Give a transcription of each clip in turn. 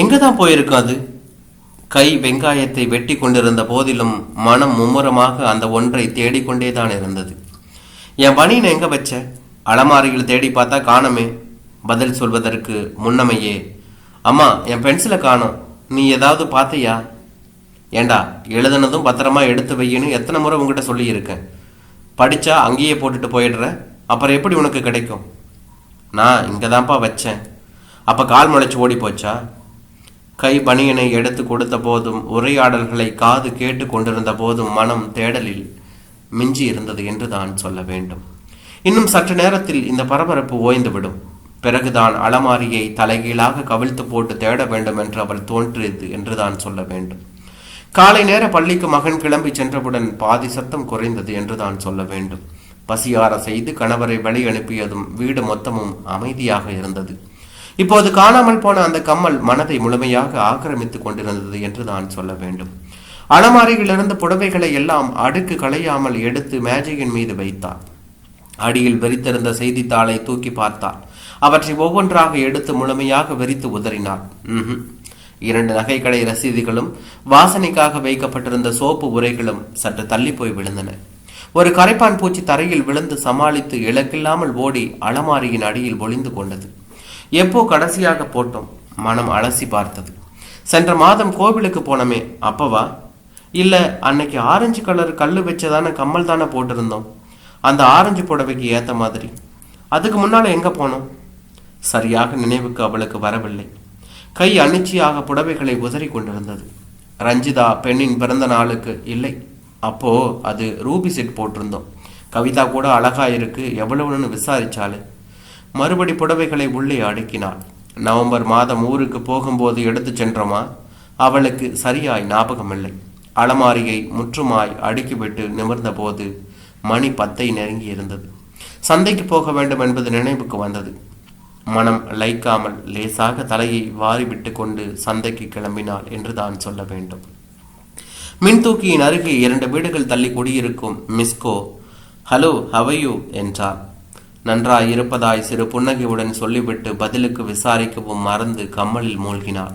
எங்க தான் போயிருக்கும் அது கை வெங்காயத்தை வெட்டி கொண்டிருந்த போதிலும் மனம் மும்முரமாக அந்த ஒன்றை தேடிக்கொண்டே தான் இருந்தது. என் பனியனை எங்க வச்ச? அலமாரியில் தேடி பார்த்தா காணமே பதில் சொல்வதற்கு முன்னமையே. அம்மா என் பென்சிலை காணோம். நீ ஏதாவது பார்த்தியா? ஏண்டா எழுதுனதும் பத்திரமா எடுத்து வையின்னு எத்தனை முறை உங்ககிட்ட சொல்லியிருக்கேன். படிச்சா அங்கேயே போட்டுட்டு போயிடுற. அப்புறம் எப்படி உனக்கு கிடைக்கும்? நான் இங்கே தான்ப்பா வச்சேன். அப்போ கால் முளைச்சு ஓடி போச்சா? கை பனியனை எடுத்து கொடுத்த போதும் உரையாடல்களை காது கேட்டு கொண்டிருந்த போதும் மனம் தேடலில் மிஞ்சி இருந்தது என்று தான் சொல்ல வேண்டும். இன்னும் சற்று நேரத்தில் இந்த பரபரப்பு ஓய்ந்துவிடும். பிறகுதான் அலமாரியை தலைகீழாக கவிழ்த்து போட்டு தேட வேண்டும் என்று அவள் தோன்றியது என்று தான் சொல்ல வேண்டும். காலை நேர பள்ளிக்கு மகன் கிளம்பி சென்றவுடன் பாதி சத்தம் குறைந்தது என்று தான் சொல்ல வேண்டும். பசியார செய்து கணவரை வழி அனுப்பியதும் வீடு மொத்தமும் அமைதியாக இருந்தது. இப்போது காணாமல் போன அந்த கம்மல் மனதை முழுமையாக ஆக்கிரமித்துக் கொண்டிருந்தது என்று நான் சொல்ல வேண்டும். அலமாரியிலிருந்து புடவைகளை எல்லாம் அடுக்கு களையாமல் எடுத்து மேஜையின் மீது வைத்தார் அடியில் வெறித்திருந்த செய்தித்தாளை தூக்கி பார்த்தார் அவற்றை ஒவ்வொன்றாக எடுத்து முழுமையாக வெறித்து உதறினார் இரண்டு நகைக்கடை ரசீதுகளும் வாசனைக்காக வைக்கப்பட்டிருந்த சோப்பு உரைகளும் சற்று தள்ளி போய் விழுந்தன. ஒரு கரைப்பான் பூச்சி தரையில் விழுந்து சமாளித்து இலக்கில்லாமல் ஓடி அலமாரியின் அடியில் ஒளிந்து கொண்டது. எப்போ கடைசியாக போட்டோம்? மனம் அலசி பார்த்தது. சென்ற மாதம் கோவிலுக்கு போனமே அப்பவா? இல்லை அன்னைக்கு ஆரஞ்சு கலர் கல் வச்சதான கம்மல் தானே போட்டிருந்தோம். அந்த ஆரஞ்சு புடவைக்கு ஏற்ற மாதிரி. அதுக்கு முன்னால் எங்கே போனோம்? சரியாக நினைவுக்கு அவளுக்கு வரவில்லை. கை அனிச்சையாக புடவைகளை உதறி கொண்டிருந்தது. ரஞ்சிதா பெண்ணின் பிறந்த நாளுக்கு இல்லை. அப்போ அது ரூபி செட் போட்டிருந்தோம். கவிதா கூட அழகா இருக்கு எவ்வளவுன்னு விசாரிச்சாலே மறுபடி புடவைகளை உள்ளே அடுக்கினாள் நவம்பர் மாதம் ஊருக்கு போகும்போது எடுத்து சென்றோமா? அவளுக்கு சரியாய் ஞாபகமில்லை. அலமாரியை முற்றுமாய் அடுக்கிவிட்டு நிமிர்ந்தபோது மணி பத்தை நெருங்கி இருந்தது சந்தைக்கு போக வேண்டும் என்பது நினைவுக்கு வந்தது. மனம் லைக்காமல் லேசாக தலையை வாரிவிட்டு கொண்டு சந்தைக்கு கிளம்பினாள் என்று தான் சொல்ல வேண்டும். மின்தூக்கியின் அருகே இரண்டு வீடுகள் தள்ளி குடியிருக்கும் மிஸ்கோ ஹலோ ஹவையூ என்றார். நன்றாய் இருப்பதாய் சிறு புன்னகையுடன் சொல்லிவிட்டு பதிலுக்கு விசாரிக்கவும் மறந்து கம்மலில் மூழ்கினாள்.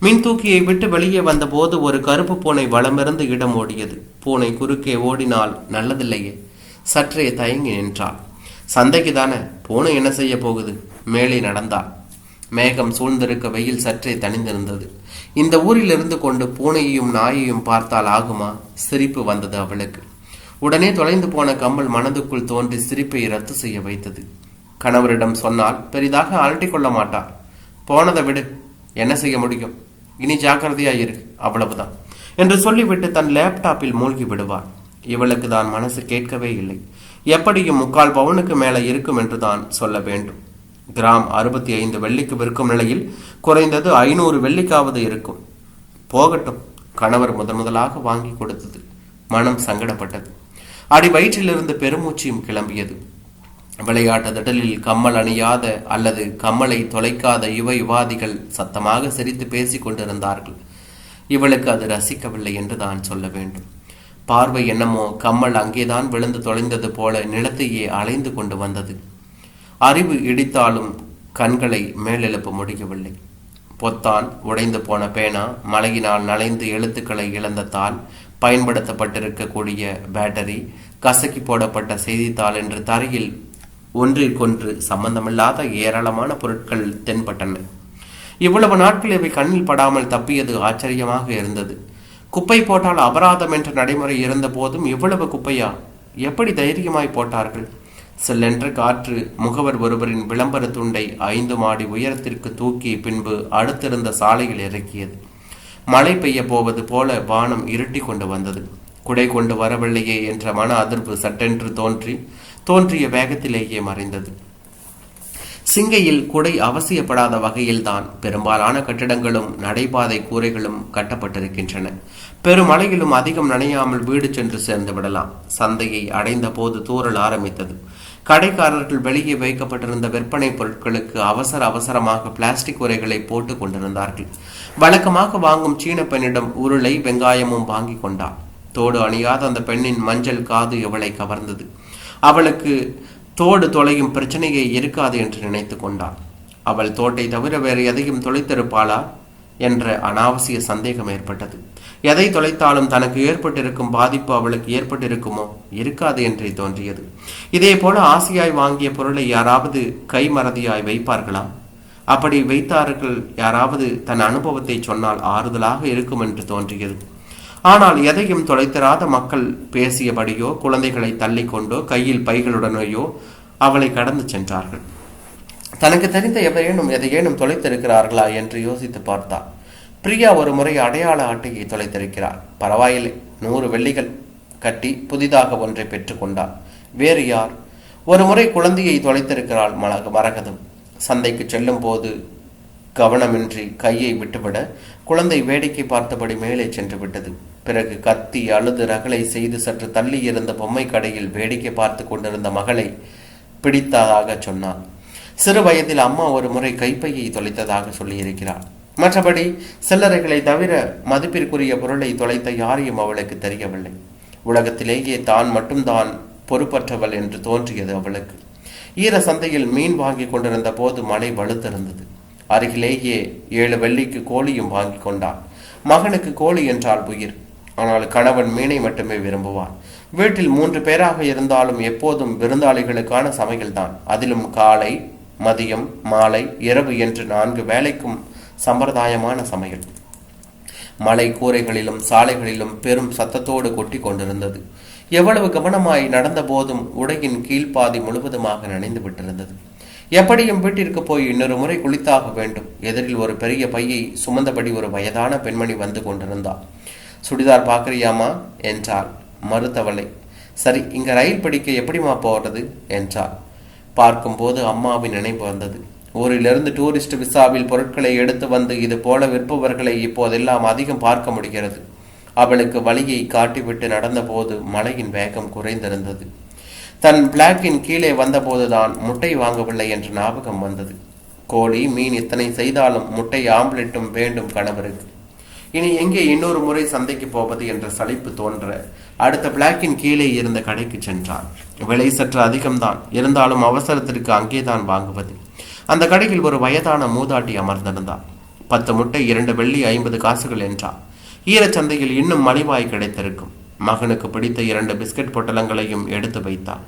மின் தூக்கியை விட்டு வெளியே வந்தபோது ஒரு கருப்பு பூனை வளமிருந்து இடம் ஓடியது. பூனை குறுக்கே ஓடினால் நல்லதில்லையே. சற்றே தயங்கி நின்றாள். சந்தைக்கு தானே பூனை என்ன செய்ய போகுது? மேலே நடந்தாள். மேகம் சூழ்ந்திருக்க வெயில் சற்றே தணிந்திருந்தது. இந்த ஊரில் இருந்து கொண்டு பூனையையும் நாயையும் பார்த்தால் ஆகுமா? சிரிப்பு வந்தது அவளுக்கு. உடனே தொலைந்து போன கம்மல் மனதுக்குள் தோன்றி சிரிப்பை ரத்து செய்ய வைத்தது. கணவரிடம் சொன்னால் பெரிதாக அலட்டிக் கொள்ள மாட்டார். போனதை விடு என்ன செய்ய முடியும்? இனி ஜாக்கிரதையாக இரு அவ்வளவுதான் என்று சொல்லிவிட்டு தன் லேப்டாப்பில் மூழ்கி விடுவார். இவளுக்கு தான் மனசு கேட்கவே இல்லை. எப்படியும் முக்கால் பவுனுக்கு மேலே இருக்கும் என்று தான் சொல்ல வேண்டும். கிராம் அறுபத்தி ஐந்து வெள்ளிக்கு விற்கும் நிலையில் குறைந்தது ஐநூறு வெள்ளிக்காவது இருக்கும். போகட்டும் கணவர் முதன் முதலாக வாங்கி கொடுத்தது. மனம் சங்கடப்பட்டது. அடி வயிற்றிலிருந்து பெருமூச்சியும் கிளம்பியது. விளையாட்டு திடலில் கம்மல் அணியாத அல்லது கம்மலை தொலைக்காத யுவ யுவாதிகள் சத்தமாக சிரித்து பேசிக் கொண்டிருந்தார்கள். இவளுக்கு அது ரசிக்கவில்லை என்று தான் சொல்ல வேண்டும். பார்வை என்னமோ கம்மல் அங்கேதான் விழுந்து தொலைந்தது போல நிலத்தையே அலைந்து கொண்டு வந்தது. அறிவு இடித்தாலும் கண்களை மேலெழுப்ப முடியவில்லை. பொத்தான் உடைந்து போன பேனா மழையினால் நனைந்து எழுத்துக்களை இழந்த தாள் பயன்படுத்தப்பட்டிருக்கக்கூடிய பேட்டரி கசக்கி போடப்பட்ட செய்தித்தாள் என்று தரையில் ஒன்றிற்கொன்று சம்பந்தமில்லாத ஏராளமான பொருட்கள் தென்பட்டன. இவ்வளவு நாட்கள் இவை கண்ணில் படாமல் தப்பியது ஆச்சரியமாக இருந்தது. குப்பை போட்டால் அபராதம் என்ற நடைமுறை இருந்த போதும் இவ்வளவு குப்பையா? எப்படி தைரியமாய் போட்டார்கள்? செல்லென்ற காற்று முகவர் ஒருவரின் விளம்பர துண்டை ஐந்து மாடி உயரத்திற்கு தூக்கி பின்பு அடுத்திருந்த சாலையில் இறக்கியது. மழை பெய்ய போவது போல வானம் இருட்டி கொண்டு வந்தது. குடை கொண்டு வரவில்லையே என்ற மன அதிர்வு சட்டென்று தோன்றி தோன்றிய வேகத்திலேயே மறைந்தது. சிங்கையில் குடை அவசியப்படாத வகையில்தான் பெரும்பாலான கட்டிடங்களும் நடைபாதை கூரைகளும் கட்டப்பட்டிருக்கின்றன. பெருமழையிலும் அதிகம் நனையாமல் வீடு சென்று சேர்ந்து விடலாம். சந்தையை அடைந்த போது தூறல் ஆரம்பித்தது. கடைக்காரர்கள் வெளியே வைக்கப்பட்டிருந்த விற்பனை பொருட்களுக்கு அவசர அவசரமாக பிளாஸ்டிக் உரைகளை போட்டுக் கொண்டிருந்தார்கள். வழக்கமாக வாங்கும் சீன பெண்ணிடம் உருளை வெங்காயமும் வாங்கி கொண்டார் தோடு அணியாத அந்த பெண்ணின் மஞ்சள் காது இவளை கவர்ந்தது. அவளுக்கு தோடு தொலையும் பிரச்சனையே இருக்காது என்று நினைத்து கொண்டாள். அவள் தோட்டை தவிர வேறு எதையும் தொலைத்திருப்பாளா என்ற அனாவசிய சந்தேகம் ஏற்பட்டது. எதை தொலைத்தாலும் தனக்கு ஏற்பட்டிருக்கும் பாதிப்பு அவளுக்கு ஏற்பட்டிருக்குமோ? இருக்காது என்றே தோன்றியது. இதே போல ஆசையாய் வாங்கிய பொருளை யாராவது கைமறதியாய் வைப்பார்களா? அப்படி வைத்தார்கள் யாராவது தன் அனுபவத்தை சொன்னால் ஆறுதலாக இருக்கும் என்று தோன்றியது. ஆனால் எதையும் தொலைத்தராத மக்கள் பேசியபடியோ குழந்தைகளை தள்ளிக்கொண்டோ கையில் பைகளுடனேயோ அவளை கடந்து சென்றார்கள். தனக்கு தெரிந்த எவரேனும் எதையேனும் தொலைத்திருக்கிறார்களா என்று யோசித்து பார்த்தாள். பிரியா ஒரு முறை அடையாள அட்டையை தொலைத்திருக்கிறார். பரவாயில்லை. நூறு வெள்ளிகள் கட்டி புதிதாக ஒன்றை பெற்றுக்கொண்டார் வேறு யார்? ஒரு முறை குழந்தையை தொலைத்திருக்கிறாள் மலக மரகதம். சந்தைக்கு செல்லும் போது கவனமின்றி கையை விட்டுவிட குழந்தை வேடிக்கை பார்த்தபடி மேலே சென்று விட்டது. பிறகு கத்தி அழுது ரகளை செய்து சற்று தள்ளி இருந்த பொம்மை கடையில் வேடிக்கை பார்த்து கொண்டிருந்த மகளை பிடித்ததாக சொன்னார். சிறு வயதில் அம்மா ஒரு முறை கைப்பையை தொலைத்ததாக சொல்லியிருக்கிறார் மற்றபடி சில்லறைகளை தவிர மதிப்பிற்குரிய பொருளை தொலைத்த யாரையும் அவளுக்கு தெரியவில்லை. உலகத்திலேயே தான் மட்டும்தான் பொறுப்பற்றவள் என்று தோன்றியது அவளுக்கு. ஈர சந்தையில் மீன் வாங்கி கொண்டிருந்த போது மழை வலுத்திருந்தது. அருகிலேயே ஏழு வெள்ளிக்கு கோழியும் வாங்கி கொண்டான் மகனுக்கு கோழி என்றால் உயிர். ஆனால் கணவன் மீனை மட்டுமே விரும்புவான் வீட்டில் மூன்று பேராக இருந்தாலும் எப்போதும் விருந்தாளிகளுக்கான சமையல்தான். அதிலும் காலை மதியம் மாலை இரவு என்று நான்கு வேலைக்கும் சம்பிரதாயமான சமையல். மலை கூரைகளிலும் சாலைகளிலும் பெரும் சத்தத்தோடு கொட்டி கொண்டிருந்தது. எவ்வளவு கவனமாய் நடந்த போதும் உடையின் கீழ்ப்பாதி முழுவதுமாக நனைந்து விட்டிருந்தது. எப்படியும் வீட்டிற்கு போய் இன்னொரு முறை குளித்தாக வேண்டும். எதிரில் ஒரு பெரிய பையை சுமந்தபடி ஒரு வயதான பெண்மணி வந்து கொண்டிருந்தாள். சுடிதார் பார்க்குறியாமா? என்றாள். மறுத்தவளை. சரி இங்க ரயில் பிடிக்க எப்படிமா போறது? என்றாள். பார்க்கும்போது அம்மாவின் நினைவு வந்தது. ஊரிலிருந்து டூரிஸ்ட் விசாவில் பொருட்களை எடுத்து வந்து இது போல விற்பவர்களை இப்போதெல்லாம் அதிகம் பார்க்க முடிகிறது. அவளுக்கு வழியை காட்டிவிட்டு நடந்தபோது மழையின் வேகம் குறைந்திருந்தது. தன் பிளாக்கின் கீழே வந்தபோதுதான் முட்டை வாங்கவில்லை என்ற ஞாபகம் வந்தது. கோழி மீன் இத்தனை செய்தாலும் முட்டை ஆம்லெட்டும் வேண்டும் கணவருக்கு. இனி எங்கே இன்னொரு முறை சந்தைக்கு போவது என்ற சலிப்பு தோன்ற அடுத்த பிளாக்கின் கீழே இருந்த கடைக்கு சென்றான். விலை சற்று அதிகம்தான். இருந்தாலும் அவசரத்திற்கு அங்கேதான் வாங்குவது. அந்த கடையில் ஒரு வயதான மூதாட்டி அமர்ந்திருந்தார் பத்து முட்டை இரண்டு வெள்ளி ஐம்பது காசுகள் என்றார் ஈரச்சந்தையில் இன்னும் மலிவாய் கிடைத்திருக்கும். மகனுக்கு பிடித்த இரண்டு பிஸ்கட் பொட்டலங்களையும் எடுத்து வைத்தார்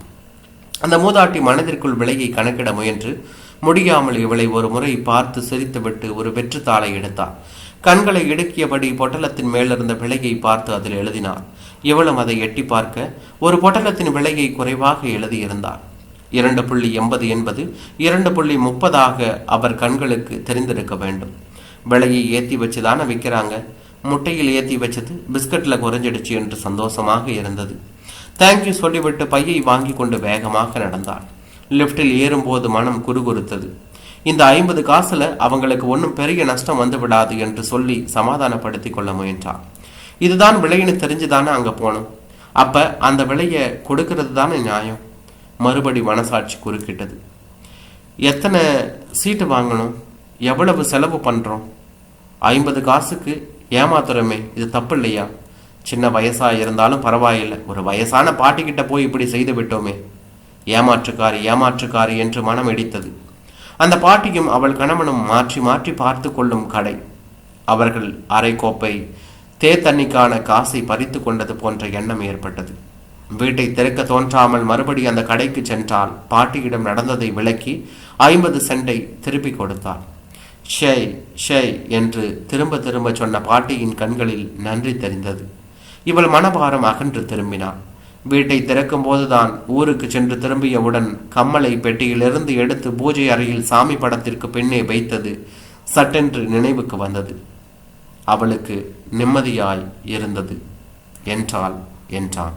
அந்த மூதாட்டி மனதிற்குள் விலையை கணக்கிட முயன்று முடியாமல் இவளை ஒரு முறை பார்த்து சிரித்துவிட்டு ஒரு வெற்றுத்தாளை எடுத்தார் கண்களை இடுக்கியபடி பொட்டலத்தின் மேலிருந்த விலையை பார்த்து அதில் எழுதினார் இவளும் அதை எட்டி பார்க்க ஒரு பொட்டலத்தின் விலையை குறைவாக எழுதியிருந்தார் இரண்டு புள்ளி எண்பது என்பது இரண்டு புள்ளி முப்பதாக அவர் கண்களுக்கு தெரிந்திருக்க வேண்டும். விலையை ஏற்றி வச்சு தானே விற்கிறாங்க முட்டையில் ஏற்றி வச்சது பிஸ்கட்டில் குறைஞ்சிடுச்சு என்று சந்தோஷமாக இருந்தது. தேங்க்யூ சொல்லிவிட்டு பையை வாங்கி கொண்டு வேகமாக நடந்தார் லிப்டில் ஏறும்போது மனம் குறுகுறுத்தது. இந்த ஐம்பது காசுல அவங்களுக்கு ஒன்றும் பெரிய நஷ்டம் வந்து விடாது என்று சொல்லி சமாதானப்படுத்தி கொள்ள முயன்றார் இதுதான் விலைன்னு தெரிஞ்சுதானே அங்கே போனோம். அப்போ அந்த விலையை கொடுக்கறது தானே நியாயம்? மறுபடி மனசாட்சி குறுக்கிட்டது. எத்தனை சீட்டு வாங்கணும்? எவ்வளவு செலவு பண்ணுறோம் ஐம்பது காசுக்கு ஏமாத்துறமே இது தப்பு இல்லையா? சின்ன வயசாக இருந்தாலும் பரவாயில்லை. ஒரு வயசான பாட்டிக்கிட்ட போய் இப்படி செய்து விட்டோமே. ஏமாற்றுக்காரி ஏமாற்றுக்காரி என்று மனம் இடித்தது. அந்த பாட்டியும் அவள் கணவனும் மாற்றி மாற்றி பார்த்து கொள்ளும் கடை. அவர்கள் அரை கோப்பை தேத்தண்ணிக்கான காசை பறித்து கொண்டது போன்ற எண்ணம் ஏற்பட்டது. வீட்டை திறக்க தோன்றாமல் மறுபடி அந்த கடைக்கு சென்றால் பாட்டியிடம் நடந்ததை விளக்கி ஐம்பது சென்டை திருப்பி கொடுத்தார் ஷெய் ஷெய் என்று திரும்ப திரும்ப சொன்ன பாட்டியின் கண்களில் நன்றி தெரிந்தது. இவள் மனபாரம் அகன்று திரும்பினாள். வீட்டை திறக்கும் போதுதான் ஊருக்கு சென்று திரும்பியவுடன் கம்மலை பெட்டியிலிருந்து எடுத்து பூஜை அறையில் சாமி படத்திற்கு பின்னே வைத்தது சட்டென்று நினைவுக்கு வந்தது. அவளுக்கு நிம்மதியாய் இருந்தது என்றாள் என்றான்.